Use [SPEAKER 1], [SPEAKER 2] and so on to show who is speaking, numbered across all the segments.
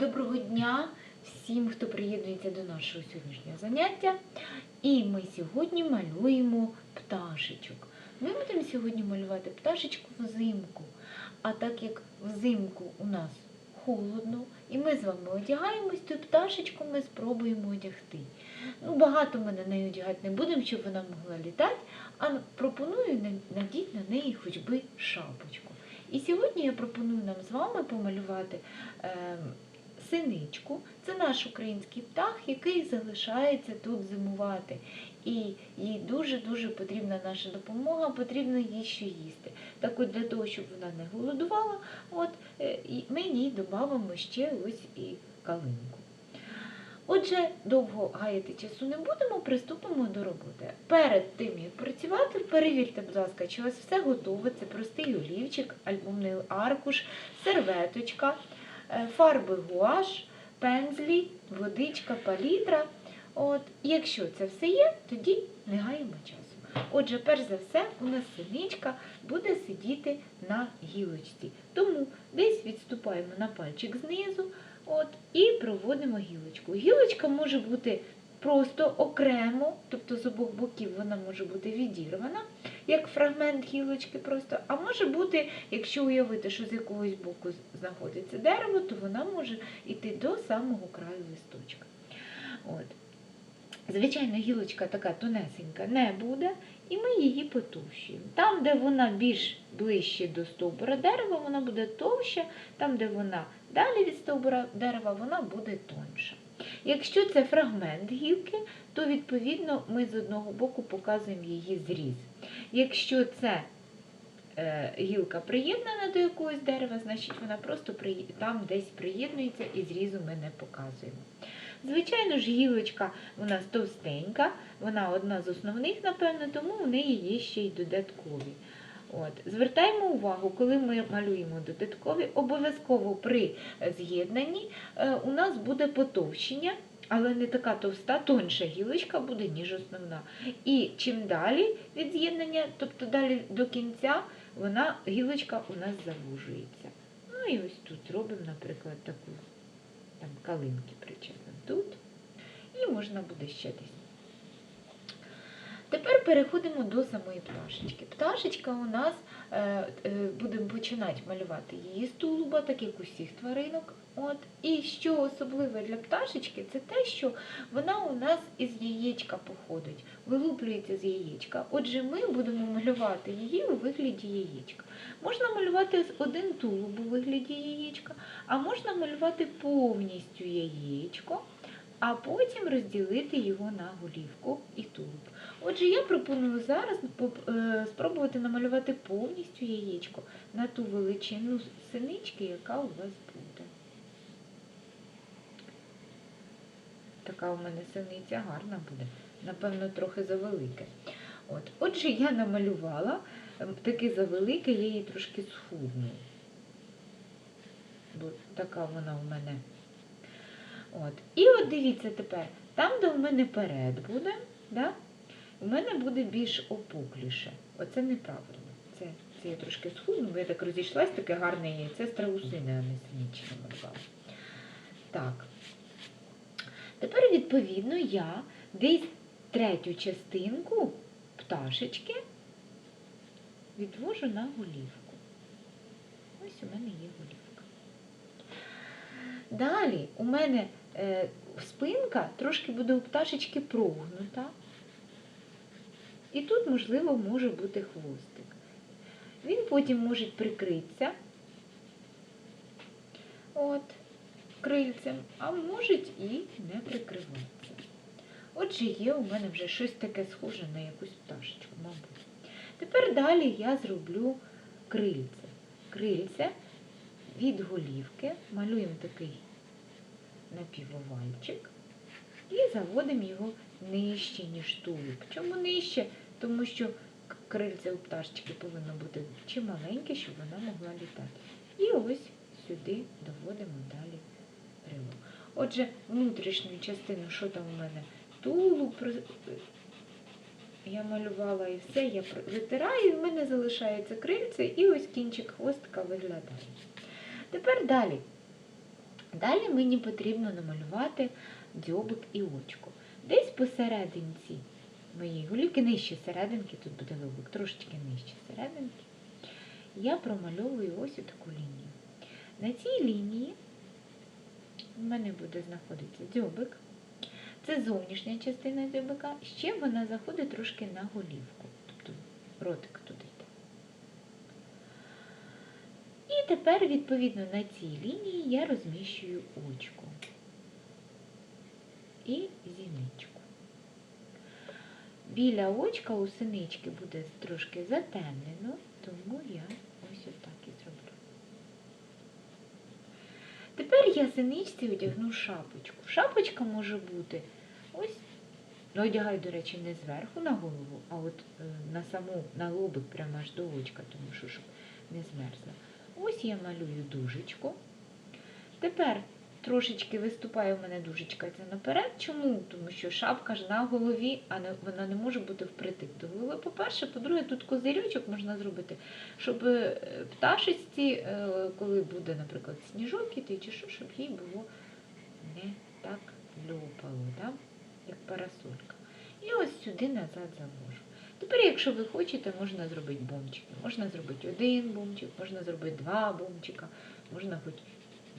[SPEAKER 1] Доброго дня всім, хто приєднується до нашого сьогоднішнього заняття. І ми сьогодні малюємо пташечок. Ми будемо сьогодні малювати пташечку взимку. А так як взимку у нас холодно, і ми з вами одягаємось, то пташечку ми спробуємо одягти. Ну, багато ми на неї одягати не будемо, щоб вона могла літати, а пропоную надіти на неї хоч би шапочку. І сьогодні я пропоную нам з вами помалювати е, синичку. Це наш український птах, який залишається тут зимувати. І їй дуже-дуже потрібна наша допомога, потрібно їй що їсти. Так от для того, щоб вона не голодувала, от, е, ми їй додамо ще ось і калинку. Отже, довго гаяти часу не будемо, приступимо до роботи. Перед тим, як працювати, перевірте, будь ласка, чи у вас все готове. Це простий олівчик, альбомний аркуш, серветочка, фарби гуаш, пензлі, водичка, палітра. От, якщо це все є, тоді не гаємо часу. Отже, перш за все, у нас синичка буде сидіти на гілочці. Тому десь відступаємо на пальчик знизу, От, і проводимо гілочку. Гілочка може бути просто окремо, тобто з обох боків вона може бути відірвана, як фрагмент гілочки просто. А може бути, якщо уявити, що з якогось боку знаходиться дерево, то вона може йти до самого краю листочка. От. Звичайно, гілочка така тонесенька не буде, і ми її потовщуємо. Там, де вона більш ближче до стовбура дерева, вона буде товща, там, де вона далі від стовбура дерева, вона буде тонша. Якщо це фрагмент гілки, то відповідно ми з одного боку показуємо її зріз. Якщо це е, гілка приєднана до якогось дерева, значить вона просто там десь приєднується і зрізу ми не показуємо. Звичайно ж, гілочка у нас товстенька, вона одна з основних, напевно, тому у неї є ще й додаткові. От. Звертаємо увагу, коли ми малюємо додаткові, обов'язково при з'єднанні е, у нас буде потовщення, але не така товста, тонша гілочка буде, ніж основна. І чим далі від з'єднання, тобто далі до кінця, вона, гілочка у нас завужується. Ну і ось тут робимо, наприклад, таку там калинки причепимо тут. І можна буде ще десь. Тепер переходимо до самої пташечки. Пташечка у нас е, е, будемо починати малювати її з тулуба, так як усіх тваринок. От. І що особливе для пташечки, це те, що вона у нас із яєчка походить, вилуплюється з яєчка. Отже, ми будемо малювати її у вигляді яєчка. Можна малювати один тулуб у вигляді яєчка, а можна малювати повністю яєчко, а потім розділити його на голівку і тулуб. Отже, я пропоную зараз е, спробувати намалювати повністю яєчко на ту величину синички, яка у вас буде. Така у мене синиця гарна буде, напевно, трохи завелике. От. Отже, я намалювала ем, таке завелике, я її трошки схудну. Бо така вона у мене. От. І от дивіться тепер, там, де у мене перед буде, да, у мене буде більш опукліше. Оце неправильно. Це, це я трошки схудну, бо я так розійшлась, таке гарне яйце страусини, а не синічне малювала. Так. Тепер, відповідно, я десь третю частинку пташечки відвожу на голівку. Ось у мене є голівка. Далі у мене спинка трошки буде у пташечки прогнута. І тут, можливо, може бути хвостик. Він потім може прикритися от, крильцем, а може і не прикриватися. Отже, є у мене вже щось таке схоже на якусь пташечку, мабуть. Тепер далі я зроблю крильце. Крильце від голівки малюємо такий напівовальчик і заводимо його нижче, ніж тулуб. Чому нижче? Тому що крильце у пташечки повинно бути чималеньке, щоб вона могла літати. І ось сюди доводимо далі крило. Отже, внутрішню частину, що там у мене? Тулуб я малювала і все, я витираю, і в мене залишається крильце, і ось кінчик хвостика виглядає. Тепер далі. Далі мені потрібно намалювати дзьобик і очко. Десь посерединці моєї голівки, нижче серединки, тут буде лобик, трошечки нижче серединки, я промальовую ось таку лінію. На цій лінії в мене буде знаходитися дзьобик. Це зовнішня частина дзьобика. Ще вона заходить трошки на голівку. Тобто ротик туди йде. І тепер, відповідно, на цій лінії я розміщую очко і зіничку. Біля очка у синички буде трошки затемнено, тому я ось отак і зроблю. Тепер я синичці одягну шапочку. Шапочка може бути ось, ну, одягаю, до речі, не зверху на голову, а от е, на саму, на лобик прямо аж до очка, тому що щоб не змерзла. Ось я малюю дужечку. Тепер трошечки виступає у мене дужечка ця наперед. Чому? Тому що шапка ж на голові, а не, вона не може бути впритик до голови. По-перше, по-друге, тут козирючок можна зробити, щоб е, пташечці, е, коли буде, наприклад, сніжок іти чи що, щоб їй було не так льопало, да? як парасолька. І ось сюди назад завожу. Тепер, якщо ви хочете, можна зробити бомчики. Можна зробити один бомчик, можна зробити два бомчика, можна хоч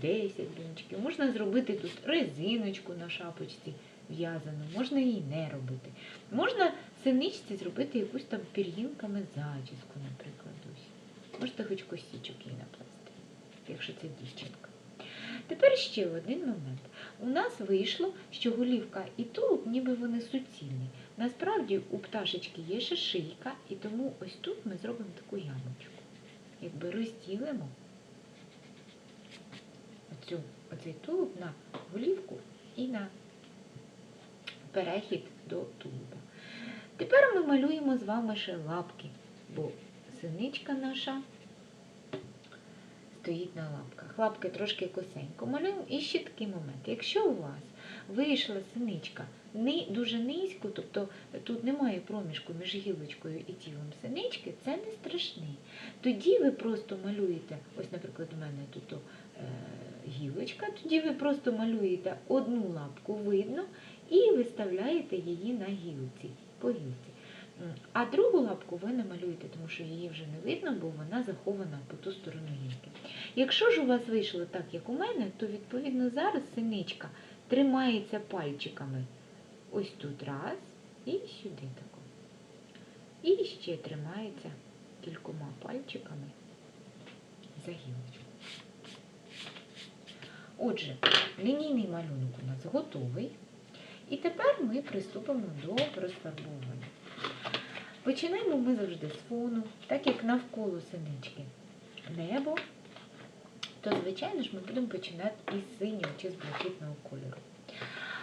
[SPEAKER 1] 10 бомчиків. Можна зробити тут резиночку на шапочці в'язану, можна її не робити. Можна синичці зробити якусь там пір'їнками зачіску, наприклад. Ось. Можете хоч косічок їй наплести, якщо це дівчинка. Тепер ще один момент. У нас вийшло, що голівка і тулуб, ніби вони суцільні. Насправді у пташечки є ще шийка, і тому ось тут ми зробимо таку ямочку. Якби розділимо оцю, оцей тулуб на голівку і на перехід до тулуба. Тепер ми малюємо з вами ще лапки, бо синичка наша стоїть на лапках. Лапки трошки косенько малюємо. І ще такий момент. Якщо у вас вийшла синичка дуже низько, тобто тут немає проміжку між гілочкою і тілом синички, це не страшний. Тоді ви просто малюєте, ось, наприклад, у мене тут е, гілочка, тоді ви просто малюєте одну лапку видно і виставляєте її на гілці, по гілці. А другу лапку ви не малюєте, тому що її вже не видно, бо вона захована по ту сторону гілки. Якщо ж у вас вийшло так, як у мене, то відповідно зараз синичка тримається пальчиками ось тут раз і сюди тако. І ще тримається кількома пальчиками за гілочку. Отже, лінійний малюнок у нас готовий. І тепер ми приступимо до розфарбовування. Починаємо ми завжди з фону, так як навколо синички небо, то, звичайно ж, ми будемо починати із синього чи з блакитного кольору.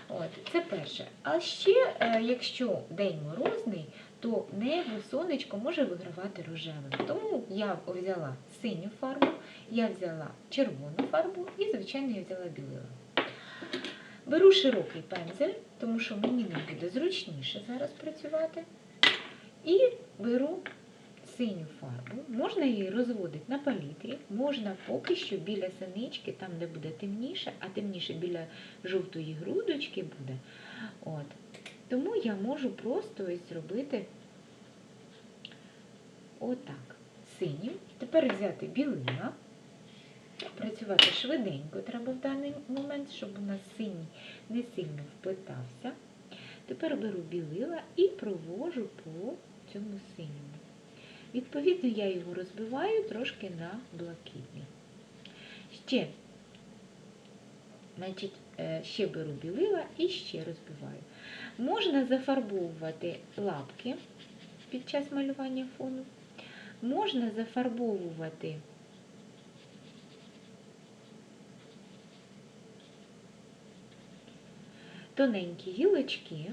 [SPEAKER 1] От, це перше. А ще, е, якщо день морозний, то небо, сонечко може вигравати рожевим. Тому я взяла синю фарбу, я взяла червону фарбу і, звичайно, я взяла білила. Беру широкий пензель, тому що мені ним буде зручніше зараз працювати. І беру синю фарбу. Можна її розводити на палітрі, можна поки що біля синички, там, де буде темніше, а темніше біля жовтої грудочки буде. От. Тому я можу просто ось зробити отак. Синім. Тепер взяти білила. Працювати швиденько треба в даний момент, щоб у нас синій не сильно вплетався. Тепер беру білила і провожу по цьому синьому. Відповідно, я його розбиваю трошки на блакитний. Ще, значить, е, ще беру білила і ще розбиваю. Можна зафарбовувати лапки під час малювання фону. Можна зафарбовувати тоненькі гілочки.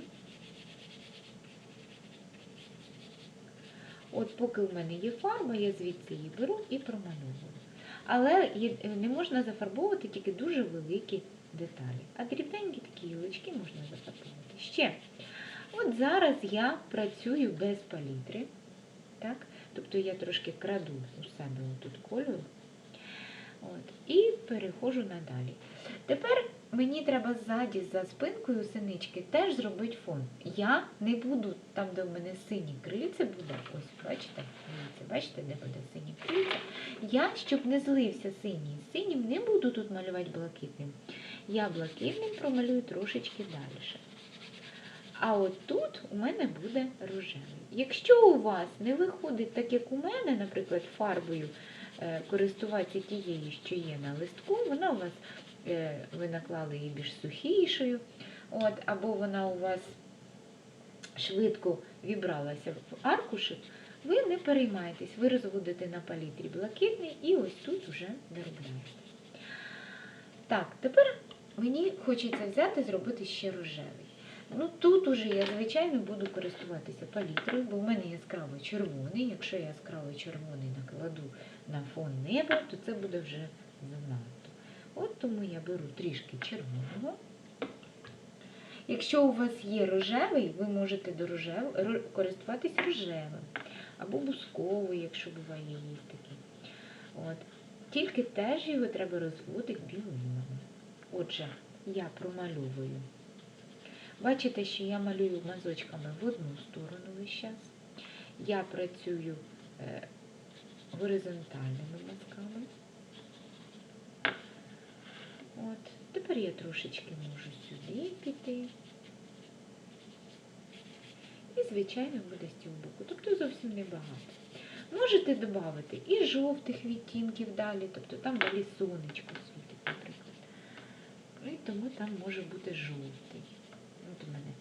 [SPEAKER 1] От поки в мене є фарба, я звідси її беру і промальовую. Але не можна зафарбовувати тільки дуже великі деталі. А дрібненькі такі гілочки можна зафарбовувати. Ще. От зараз я працюю без палітри. Так? Тобто я трошки краду у себе тут кольору. От, і переходжу надалі. Тепер мені треба ззаді за спинкою синички теж зробити фон. Я не буду там, де в мене сині крильця буде. Ось, бачите, бачите, де буде сині крильця. Я, щоб не злився синій з синім, не буду тут малювати блакитним. Я блакитним промалюю трошечки далі. А от тут у мене буде рожевий. Якщо у вас не виходить так, як у мене, наприклад, фарбою е, користуватися тією, що є на листку, вона у вас, ви наклали її більш сухішою, от, або вона у вас швидко вібралася в аркушик, ви не переймайтесь, ви розводите на палітрі блакитний і ось тут вже доробляєте. Так, тепер мені хочеться взяти зробити ще рожевий. Ну тут уже я, звичайно, буду користуватися палітрою, бо в мене яскраво червоний. Якщо я яскраво червоний накладу на фон неба, то це буде вже занадто. От тому я беру трішки червоного. Якщо у вас є рожевий, ви можете до рожев... користуватись рожевим або бусковий, якщо буває є такий. От. Тільки теж його треба розводити білилами. Отже, я промальовую. Бачите, що я малюю мазочками в одну сторону весь час. Я працюю е, горизонтальними мазками. От. Тепер я трошечки можу сюди піти. І, звичайно, буде з цього боку. Тобто зовсім небагато. Можете додати і жовтих відтінків далі, тобто там далі сонечко світить, наприклад. Ну, І тому там може бути жовтий. От у мене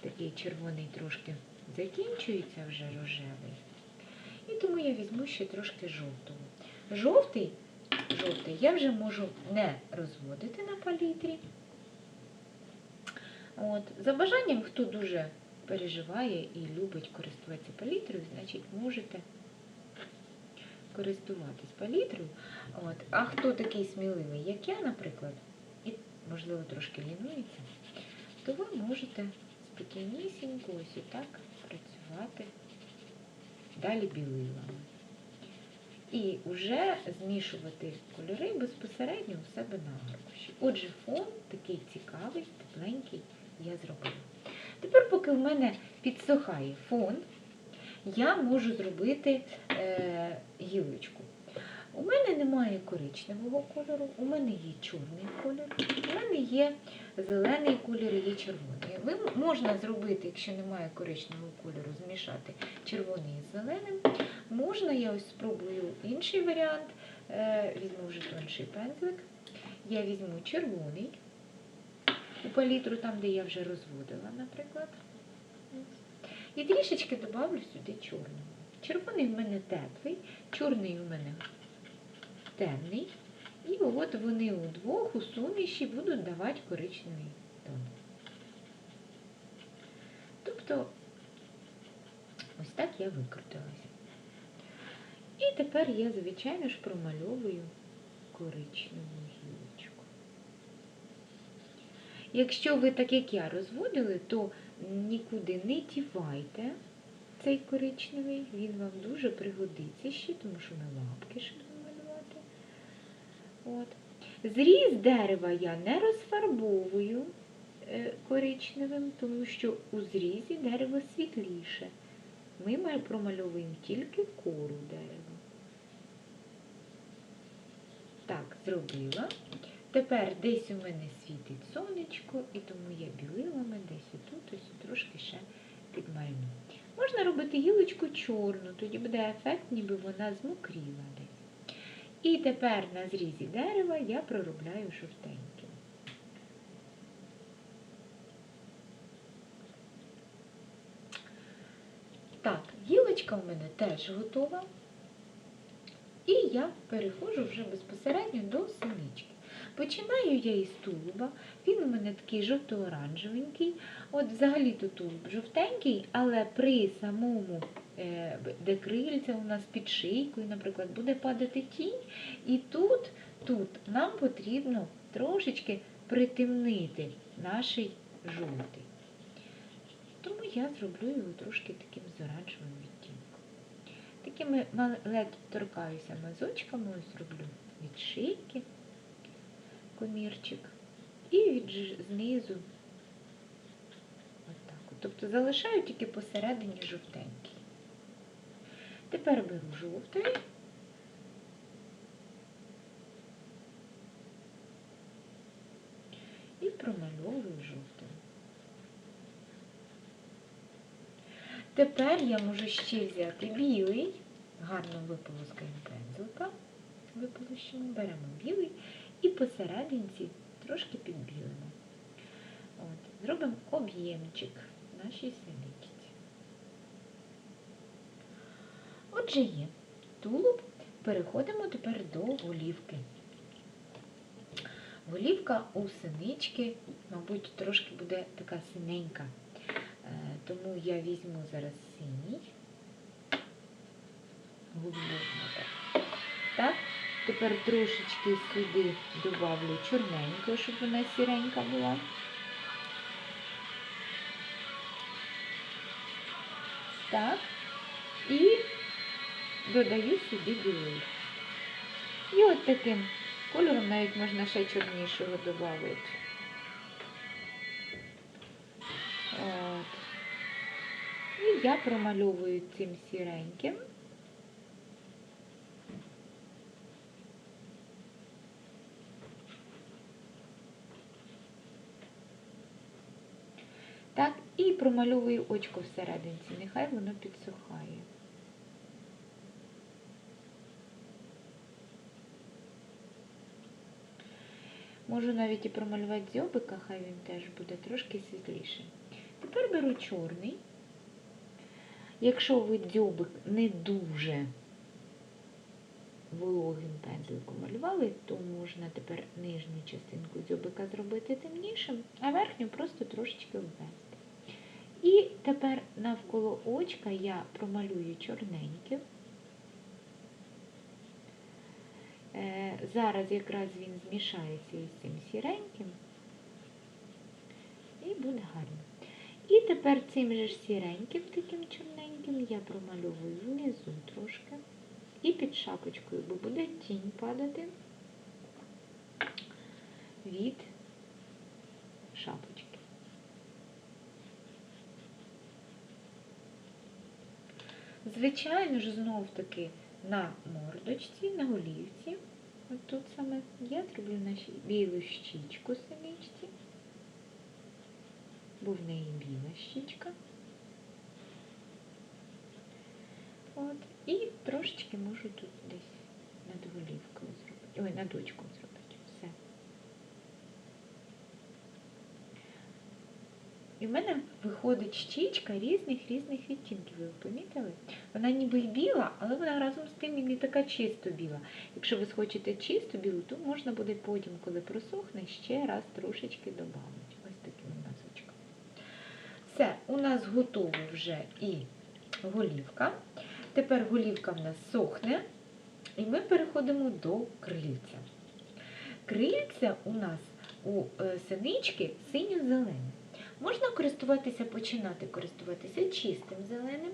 [SPEAKER 1] такий червоний трошки закінчується вже рожевий. І тому я візьму ще трошки жовтого. Жовтий, жовтий я вже можу не розводити на палітрі. От. За бажанням, хто дуже переживає і любить користуватися палітрою, значить можете користуватись палітрою. От. А хто такий сміливий, як я, наприклад, і, можливо, трошки лінується, то ви можете спокійнісінько ось отак працювати далі білилами. І вже змішувати кольори безпосередньо у себе на аркуші. Отже, фон такий цікавий, тепленький я зробила. Тепер, поки в мене підсохає фон, я можу зробити е, гілочку. У мене немає коричневого кольору, у мене є чорний кольор, у мене є зелений колір і є червоний. Ви можна зробити, якщо немає коричневого кольору, змішати червоний із зеленим. Можна, я ось спробую інший варіант. Е, Візьму вже тонший пензлик. Я візьму червоний у палітру, там, де я вже розводила, наприклад. І трішечки добавлю сюди чорного. Червоний в мене теплий, чорний у мене темний. І от вони удвох у суміші будуть давати коричневий тон. Тобто, ось так я викрутилася. І тепер я, звичайно ж, промальовую коричневу гілочку. Якщо ви так, як я, розводили, то нікуди не дівайте цей коричневий, він вам дуже пригодиться ще, тому що ми лапки ще малювати. От. Зріз дерева я не розфарбовую е, коричневим, тому що у зрізі дерево світліше. Ми промальовуємо тільки кору дерева. Так, зробила. Тепер десь у мене світить сонечко, і тому я білилами десь отут, ось трошки ще підмальну. Можна робити гілочку чорну, тоді буде ефект, ніби вона змокріла десь. І тепер на зрізі дерева я проробляю жовтеньким. Так, гілочка у мене теж готова. І я переходжу вже безпосередньо до синички. Починаю я із тулуба. Він у мене такий жовто-оранжевенький. От взагалі-то тулуб жовтенький, але при самому, е, де крильця у нас під шийкою, наприклад, буде падати тінь. І тут, тут нам потрібно трошечки притемнити наш жовтий. Тому я зроблю його трошки таким з оранжевим. Такими ледь торкаюся мазочками, ось роблю від шийки комірчик і від знизу. Тобто залишаю тільки посередині жовтенький. Тепер беру жовтий. І промальовую Тепер я можу ще взяти білий, гарно виполоскаємо пензлика, виполощимо, беремо білий і посерединці трошки підбілимо. От, зробимо об'ємчик нашій синичці. Отже є тулуб, переходимо тепер до голівки. Голівка у синички, мабуть, трошки буде така синенька. Тому я візьму зараз синій. Губну. Так, тепер трошечки сюди добавлю чорненького, щоб вона сіренька була. Так. І додаю сюди білий. І от таким кольором навіть можна ще чорнішого додати. От. І я промальовую цим сіреньким. Так, і промальовую очко всерединці. Нехай воно підсухає. Можу навіть і промалювати дзьобика, хай він теж буде трошки світліший. Тепер беру чорний. Якщо ви дзьобик не дуже вологим пензликом малювали, то можна тепер нижню частинку дзьобика зробити темнішим, а верхню просто трошечки ввести. І тепер навколо очка я промалюю чорненьким. Е, Зараз якраз він змішається із цим сіреньким і буде гарно. І тепер цим же ж сіреньким, таким чорненьким, я промальовую внизу трошки і під шапочкою, бо буде тінь падати від шапочки. Звичайно ж, знов таки на мордочці, на голівці, от тут саме я зроблю наші білу щічку синичці, бо в неї біла щічка. От. І трошечки можу тут десь над голівкою зробити. Ой, над очком зробити. Все. І в мене виходить щічка різних різних відтінків. Ви помітили? Вона ніби й біла, але вона разом з тим і не така чисто біла. Якщо ви схочете чисто білу, то можна буде потім, коли просохне, ще раз трошечки додати. Ось таким мазочком. Все, у нас готова вже і голівка. Тепер голівка в нас сохне, і ми переходимо до крильця. Крильця у нас у е, синички синьо-зелене. Можна користуватися, починати користуватися чистим зеленим,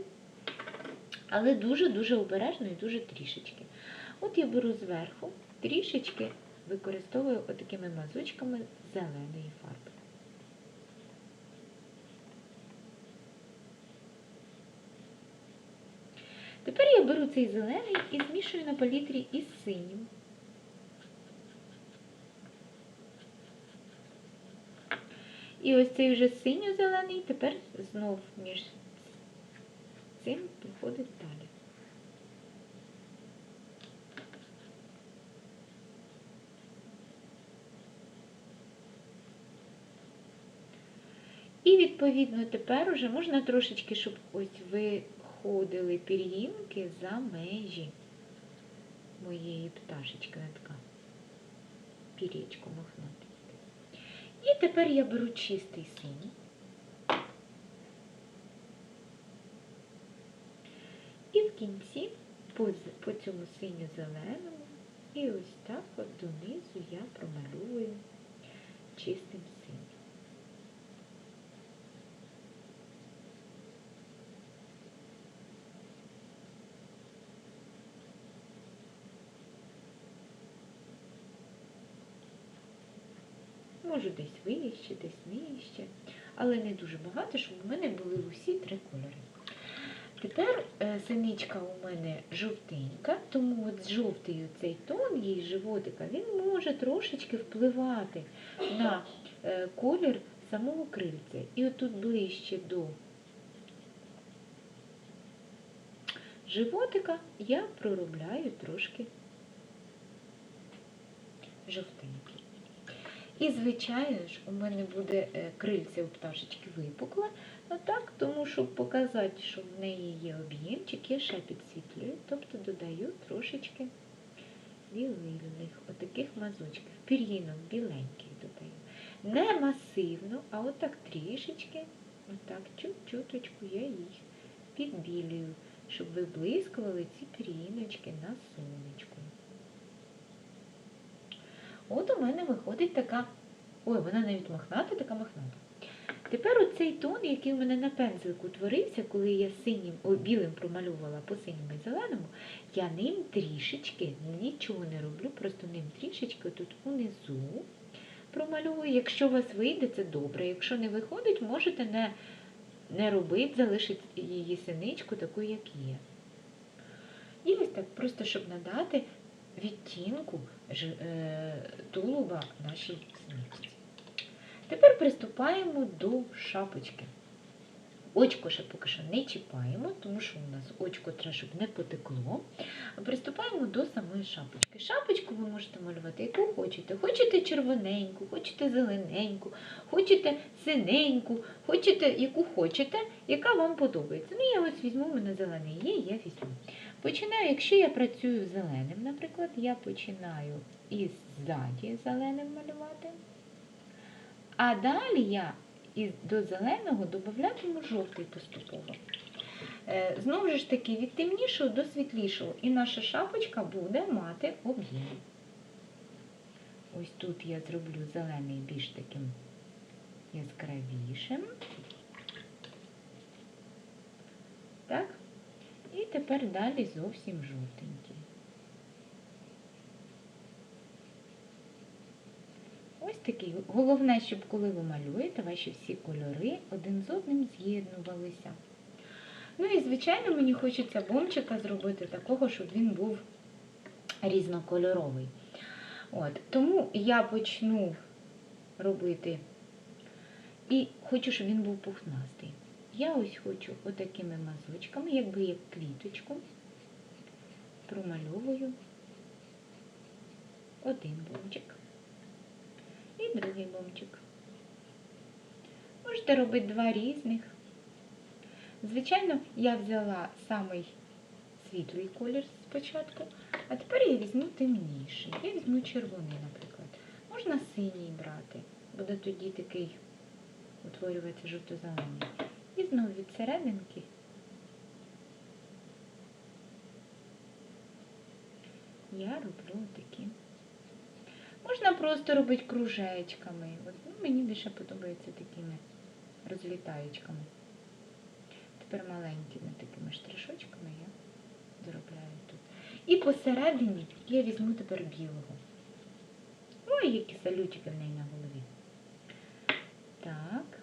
[SPEAKER 1] але дуже-дуже обережно і дуже трішечки. От я беру зверху, трішечки використовую отакими мазочками зеленої фарби. Тепер я беру цей зелений і змішую на палітрі із синім. І ось цей вже синьо-зелений тепер знов між цим проходить далі. І відповідно тепер уже можна трошечки, щоб ось виходили пір'їнки за межі моєї пташечки, така пір'ячко мохнати. І тепер я беру чистий синій. І в кінці по, по цьому синьо-зеленому і ось так от донизу я промалюю чистим синім. Можу десь вище, десь нижче, але не дуже багато, щоб у мене були усі три кольори. Тепер е, синичка у мене жовтенька, тому от жовтий цей тон її животика, він може трошечки впливати на е, колір самого крильця. І отут ближче до животика я проробляю трошки жовтенький. І, звичайно ж, у мене буде е, крильце у пташечки випукле, так, тому щоб показати, що в неї є об'ємчик, я ще підсвітлюю, тобто додаю трошечки білильних, отаких мазочків, пір'їнок біленьких додаю. Не масивно, а отак трішечки, отак чуть-чуточку я їх підбілюю, щоб виблискували ці пір'їночки на сонечку. От у мене виходить така, ой, вона навіть мохната, така мохната. Тепер оцей тон, який у мене на пензлику творився, коли я синім, ой, білим промалювала по синьому і зеленому, я ним трішечки, нічого не роблю, просто ним трішечки тут унизу промальовую. Якщо у вас вийде, це добре. Якщо не виходить, можете не, не робити, залишити її синичку таку, як є. І ось так, просто щоб надати відтінку е, тулуба нашій синичці. Тепер приступаємо до шапочки. Очко ще поки що не чіпаємо, тому що у нас очко треба, не потекло. Приступаємо до самої шапочки. Шапочку ви можете малювати, яку хочете. Хочете червоненьку, хочете зелененьку, хочете синеньку, хочете яку хочете, яка вам подобається. Ну, я ось візьму, у мене зелений є, я візьму. Починаю, якщо я працюю зеленим, наприклад, я починаю із ззаді зеленим малювати. А далі я до зеленого додатиму жовтий поступово. Е, Знову ж таки, від темнішого до світлішого. І наша шапочка буде мати об'єм. Ось тут я зроблю зелений більш таким яскравішим. Так? І тепер далі зовсім жовтенький. Ось такий. Головне, щоб коли ви малюєте, ваші всі кольори один з одним з'єднувалися. Ну і, звичайно, мені хочеться бомчика зробити такого, щоб він був різнокольоровий. От, тому я почну робити і хочу, щоб він був пухнастий. Я ось хочу отакими мазочками, якби як квіточку, промальовую один бомчик і другий бомчик. Можете робити два різних. Звичайно, я взяла самий світлий колір спочатку, а тепер я візьму темніший. Я візьму червоний, наприклад. Можна синій брати, буде тоді такий утворюватися жовто-зелений. І знову від серединки я роблю такі. Можна просто робити кружечками. От, ну, мені більше подобається такими розлітаючками. Тепер маленькими такими штришочками я заробляю тут. І посередині я візьму тепер білого. Ой, які салютики в неї на голові. Так.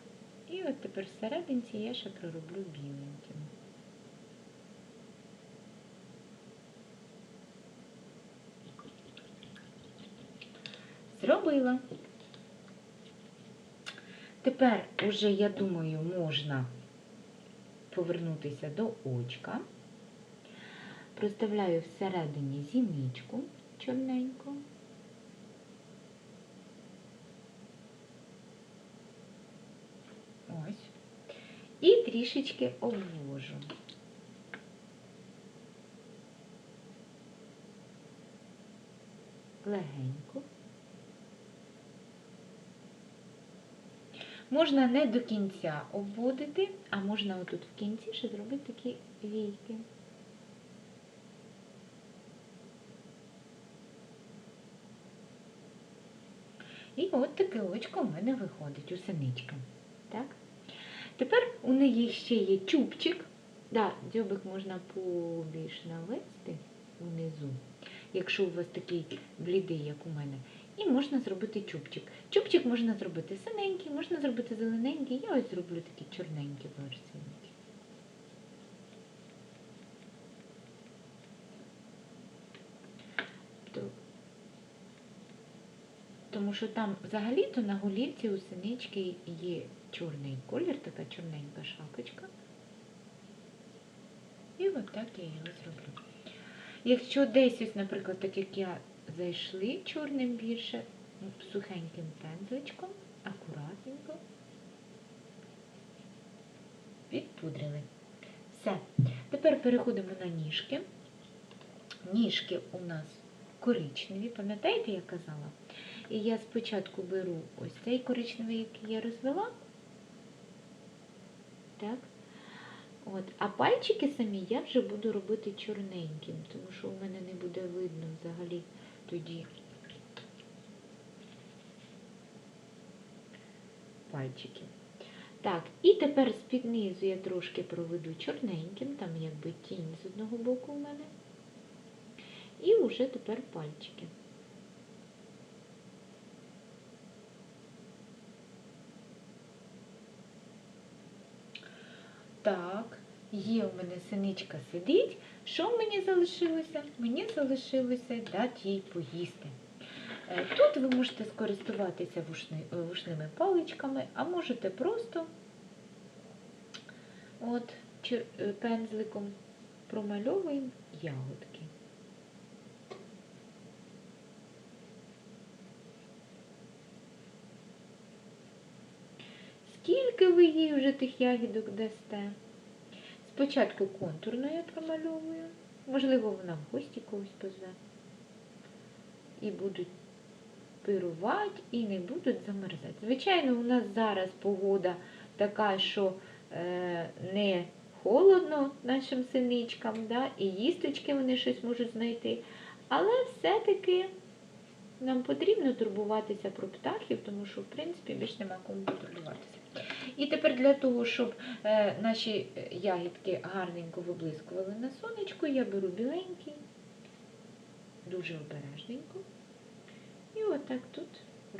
[SPEAKER 1] І от тепер всерединці я ще пророблю біленьким. Зробила. Тепер уже, я думаю, можна повернутися до очка. Проставляю всередині зіничку чорненьку. Ось. І трішечки обвожу. Легенько. Можна не до кінця обводити, а можна отут в кінці ще зробити такі війки. І от таке очко в мене виходить у синички. Так? Тепер у неї ще є чубчик. Да, дзьобик можна побільш навести унизу, якщо у вас такий блідий, як у мене. І можна зробити чубчик. Чубчик можна зробити синенький, можна зробити зелененький. Я ось зроблю такі чорненькі ворсинки. То- Тому що там взагалі-то на голівці у синички є чорний колір, така чорненька шапочка. І от так я його зроблю. Якщо десь, ось, наприклад, так як я зайшли чорним більше, ну, сухеньким пензличком, акуратненько підпудрили. Все. Тепер переходимо на ніжки. Ніжки у нас коричневі, пам'ятаєте, я казала? І я спочатку беру ось цей коричневий, який я розвела. Так. От. А пальчики самі я вже буду робити чорненьким, тому що у мене не буде видно взагалі тоді пальчики. Так, і тепер з-під низу я трошки проведу чорненьким, там якби тінь з одного боку у мене. І вже тепер пальчики. Так, є у мене синичка сидить. Що мені залишилося? Мені залишилося дати їй поїсти. Е, Тут ви можете скористуватися е, вушними паличками, а можете просто от, е, пензликом промальовуємо ягодки. Скільки ви їй вже тих ягідок дасте? Спочатку контурно я промальовую. Можливо, вона в гості когось позве. І будуть пирувати і не будуть замерзати. Звичайно, у нас зараз погода така, що е, не холодно нашим синичкам, да, і їсточки вони щось можуть знайти. Але все-таки нам потрібно турбуватися про птахів, тому що, в принципі, більш нема кому турбуватися. І тепер для того, щоб е, наші ягідки гарненько виблискували на сонечку, я беру біленький, дуже обережненько. І отак тут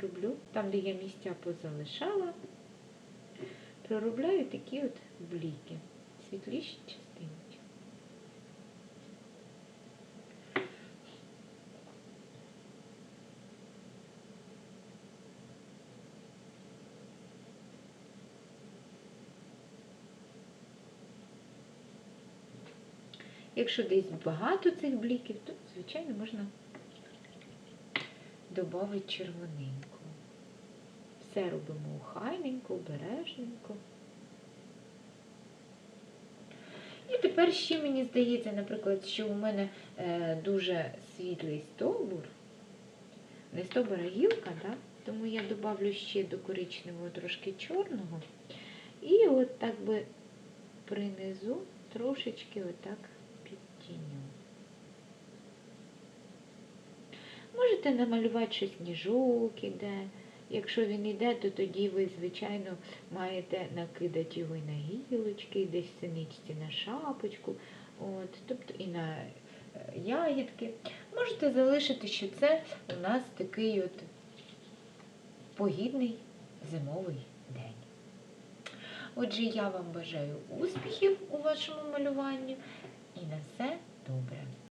[SPEAKER 1] роблю, там, де я місця позалишала, проробляю такі от бліки, світліші частинки. Якщо десь багато цих бліків, то, звичайно, можна додати червоненьку. Все робимо охайненько, обережненько. І тепер ще мені здається, наприклад, що у мене е, дуже світлий стовбур, не стовбур, а гілка, да? тому я додавлю ще до коричневого трошки чорного. І от так би принизу трошечки отак Можете намалювати щось сніжок іде. Якщо він іде, то тоді ви, звичайно, маєте накидати його і на гілочки, і десь синичці на шапочку, от, тобто і на е, ягідки. Можете залишити, що це у нас такий от погідний зимовий день. Отже, я вам бажаю успіхів у вашому малюванні і на все добре.